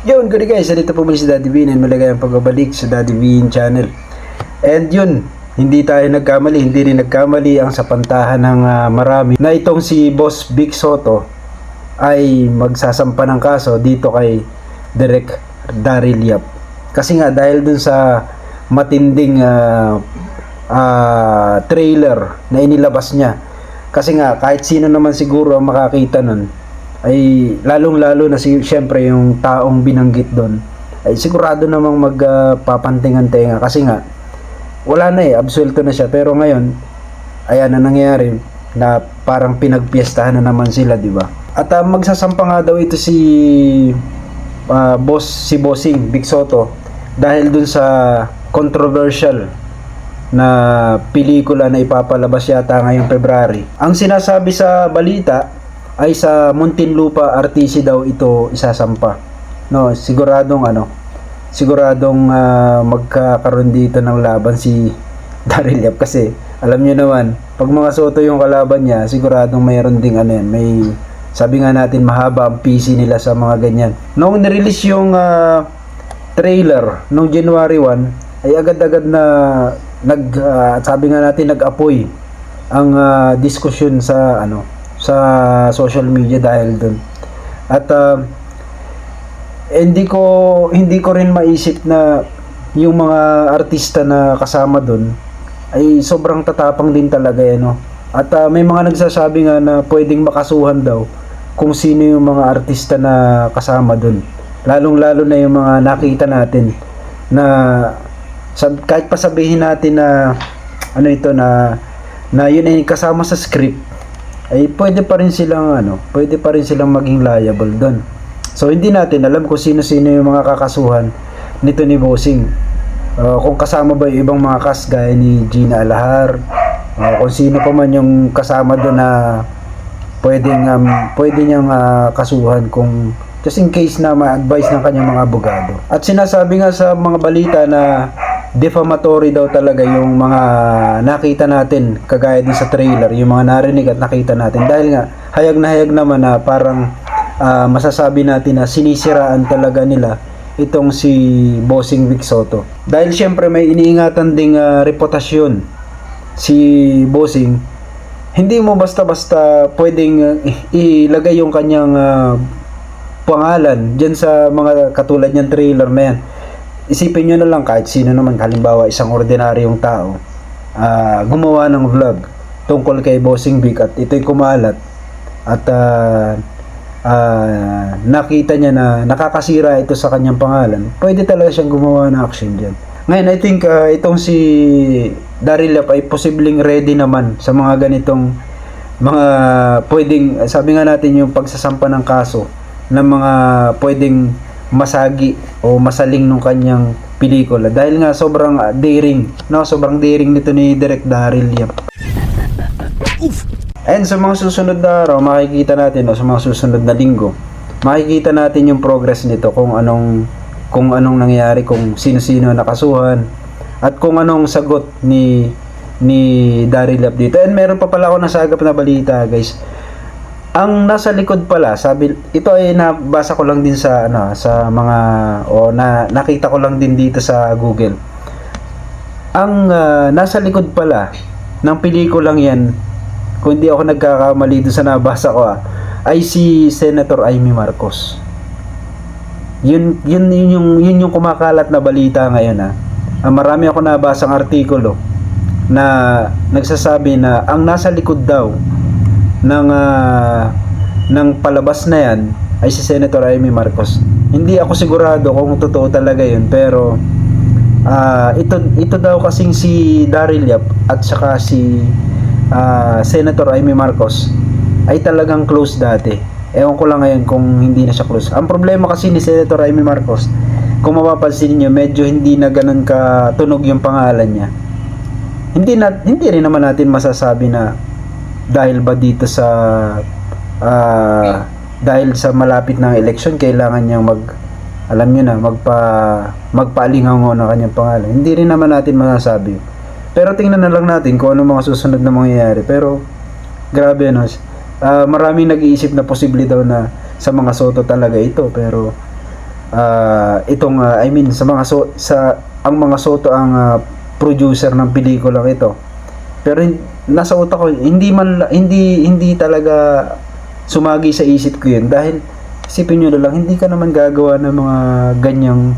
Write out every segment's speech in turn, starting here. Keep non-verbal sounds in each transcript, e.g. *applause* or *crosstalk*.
Yun, good guys, dito po muli si Daddy Bean and malagay ang pagbabalik sa Daddy Bean channel. And yun, hindi tayo nagkamali, hindi rin nagkamali ang sapantahan ng ah, marami na itong si Boss Big Soto ay magsasampa ng kaso dito kay Direk Daryl Yap. Kasi nga dahil dun sa matinding ah, ah, trailer na inilabas niya. Kasi nga kahit sino naman siguro ang makakita nun ay lalong lalo na si syempre yung taong binanggit doon ay sigurado namang magpapantingan tenga kasi nga wala na eh absuelto na siya. Pero ngayon ayan na nangyayari na parang pinagpiestahan na naman sila di ba? At ah, magsasampa nga daw ito si ah, boss si Bossing Big Soto dahil dun sa controversial na pelikula na ipapalabas yata ngayong February. Ang sinasabi sa balita ay sa Muntinlupa RTC daw ito isasampa. No, siguradong ano, siguradong ah, magkakaroon dito ng laban si *laughs* Daryl Yap kasi alam niyo naman, pag mga Soto yung kalaban niya, siguradong mayroon ding ano yan, may sabi nga natin mahaba ang PC nila sa mga ganyan. Noong nirelease yung ah, trailer noong January 1 ay agad-agad na nag ah, sabi nga natin nag-apoy ang ah, diskusyon sa ano sa social media dahil doon. At ah, hindi ko hindi ko rin maisip na yung mga artista na kasama doon ay sobrang tatapang din talaga yan, no? At ah, may mga nagsasabi nga na pwedeng makasuhan daw kung sino yung mga artista na kasama doon. Lalong-lalo na yung mga nakita natin na sab kahit pa sabihin natin na ano ito na na yun ay kasama sa script ay pwede pa rin silang ano, pwede pa rin silang maging liable doon. So hindi natin alam kung sino-sino yung mga kakasuhan nito ni Bossing. Uh, kung kasama ba yung ibang mga cast gaya ni Gina Alahar, uh, kung sino pa man yung kasama doon na pwedeng um, pwede niyang ah, kasuhan kung just in case na ma-advise ng kanyang mga abogado. At sinasabi nga sa mga balita na defamatory daw talaga yung mga nakita natin kagaya din sa trailer, yung mga narinig at nakita natin dahil nga hayag na hayag naman na parang ah, masasabi natin na sinisiraan talaga nila itong si Bossing Vic Soto. Dahil syempre may iniingatan ding ah, reputasyon si Bossing hindi mo basta-basta pwedeng uh, ilagay yung kanyang uh, pangalan dyan sa mga katulad niyang trailer na yan. Isipin nyo na lang kahit sino naman, halimbawa isang ordinaryong tao, ah, gumawa ng vlog tungkol kay Bossing Big at ito'y kumalat at ah, ah, nakita niya na nakakasira ito sa kanyang pangalan, pwede talaga siyang gumawa ng action dyan. Ngayon, I think ah, itong si Daryl Yap ay posibleng ready naman sa mga ganitong mga pwedeng, sabi nga natin yung pagsasampa ng kaso ng mga pwedeng masagi o masaling nung kanyang pelikula. Dahil nga sobrang ah, daring no? Sobrang daring nito ni Direk Daryl Yap. And sa mga susunod na araw, makikita natin, o sa mga susunod na linggo, makikita natin yung progress nito kung anong kung anong nangyari, kung sino-sino nakasuhan, at kung anong sagot ni ni Daryl Yap dito. And meron pa pala ako nasagap na balita, guys. Ang nasa likod pala, sabi ito ay nabasa ko lang din sa ano, sa mga o na nakita ko lang din dito sa Google. Ang ah, nasa likod pala ng pelikulang 'yan kung hindi ako nagkakamali doon sa nabasa ko ah, ay si Senator Amy Marcos. Yun, yun, yun, yung, yun yung kumakalat na balita ngayon ah. Ah, marami ako nabasang artikulo na nagsasabi na ang nasa likod daw ng ah, ng palabas na yan ay si Senator Amy Marcos. Hindi ako sigurado kung totoo talaga yun pero ah, ito ito daw kasing si Daryl Yap at saka si ah, Senator Amy Marcos ay talagang close dati. Ewan ko lang ngayon kung hindi na siya close. Ang problema kasi ni Senator Amy Marcos, kung mapapansin niyo, medyo hindi na ganun katunog yung pangalan niya. Hindi na hindi rin naman natin masasabi na dahil ba dito sa ah, dahil sa malapit ng election kailangan niyang mag alam niyo na magpa magpaalingaw na kanyang pangalan. Hindi rin naman natin masasabi. Pero tingnan na lang natin kung ano mga susunod na mangyayari. Pero grabe no. Ah, maraming nag-iisip na posible daw na sa mga Soto talaga ito pero ah, itong ah, I mean sa mga so, sa ang mga Soto ang ah, producer ng pelikulang ito. Pero nasa utak ko hindi man hindi hindi talaga sumagi sa isip ko 'yun dahil isipin nyo na lang hindi ka naman gagawa ng mga ganyang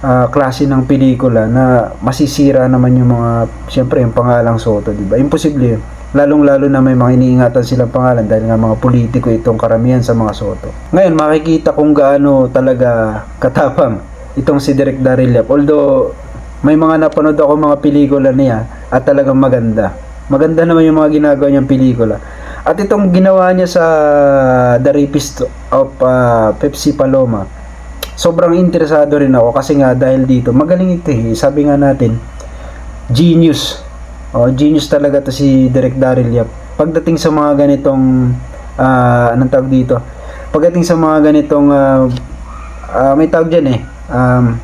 ah, klase ng pelikula na masisira naman yung mga siyempre yung pangalang Soto, di ba? Imposible yun. Lalong-lalo na may mga iniingatan silang pangalan dahil nga mga politiko itong karamihan sa mga Soto. Ngayon, makikita kung gaano talaga katapang itong si Direk Daryl Yap. Although, may mga napanood ako mga pelikula niya at talagang maganda. Maganda naman yung mga ginagawa niyang pelikula. At itong ginawa niya sa The Rapist of ah, Pepsi Paloma, sobrang interesado rin ako kasi nga dahil dito, magaling ito eh. Sabi nga natin, genius. Oh, genius talaga to si Direk Daryl Yap. Pagdating sa mga ganitong ah anong tawag dito? Pagdating sa mga ganitong ah, ah, may tawag diyan eh. Um,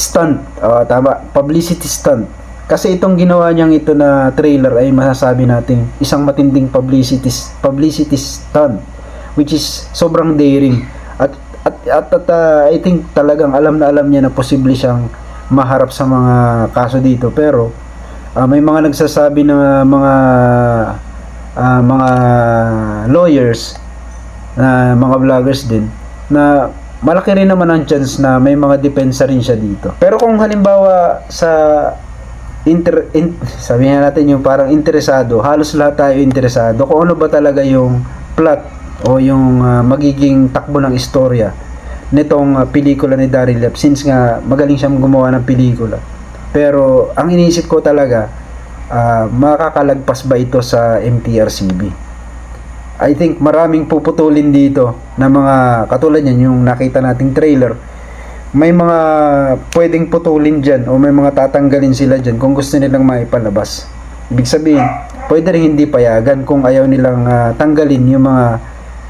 stunt. Oh, tama. Publicity stunt. Kasi itong ginawa niyang ito na trailer ay masasabi natin isang matinding publicity publicity stunt which is sobrang daring at at at, at ah, I think talagang alam na alam niya na posible siyang maharap sa mga kaso dito pero ah, may mga nagsasabi na mga ah, mga lawyers na mga vloggers din na malaki rin naman ang chance na may mga depensa rin siya dito. Pero kung halimbawa sa inter, in, sabihin natin yung parang interesado, halos lahat tayo interesado kung ano ba talaga yung plot o yung ah, magiging takbo ng istorya nitong ah, pelikula ni Daryl Yap since nga magaling siyang gumawa ng pelikula. Pero ang iniisip ko talaga, ah, makakalagpas ba ito sa MTRCB? I think maraming puputulin dito na mga katulad yan yung nakita nating trailer may mga pwedeng putulin dyan o may mga tatanggalin sila dyan kung gusto nilang maipalabas. Ibig sabihin pwede rin hindi payagan kung ayaw nilang ah, tanggalin yung mga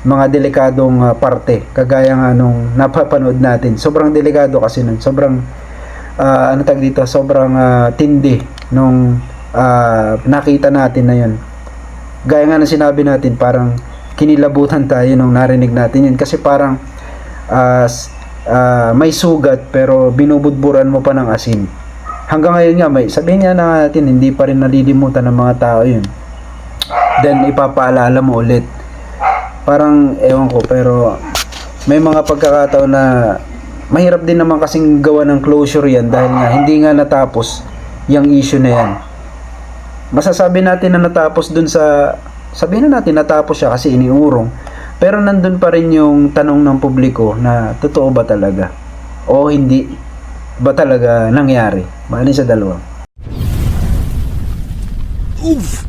mga delikadong ah, parte. Kagaya nga nung napapanood natin. Sobrang delikado kasi nun. Sobrang ah, ano tag dito? Sobrang ah, tindi nung ah, nakita natin na yun. Gaya nga ng sinabi natin, parang kinilabutan tayo nung narinig natin yun. Kasi parang ah, ah, may sugat pero binubudburan mo pa ng asin. Hanggang ngayon nga, may, sabihin nga natin, hindi pa rin nalilimutan ng mga tao yun. Then, ipapaalala mo ulit. Parang, ewan ko, pero may mga pagkakataon na mahirap din naman kasing gawa ng closure yan dahil nga hindi nga natapos yung issue na yan masasabi natin na natapos dun sa sabihin na natin natapos siya kasi iniurong pero nandun pa rin yung tanong ng publiko na totoo ba talaga? O hindi ba talaga nangyari? Bali sa dalawa. Oof!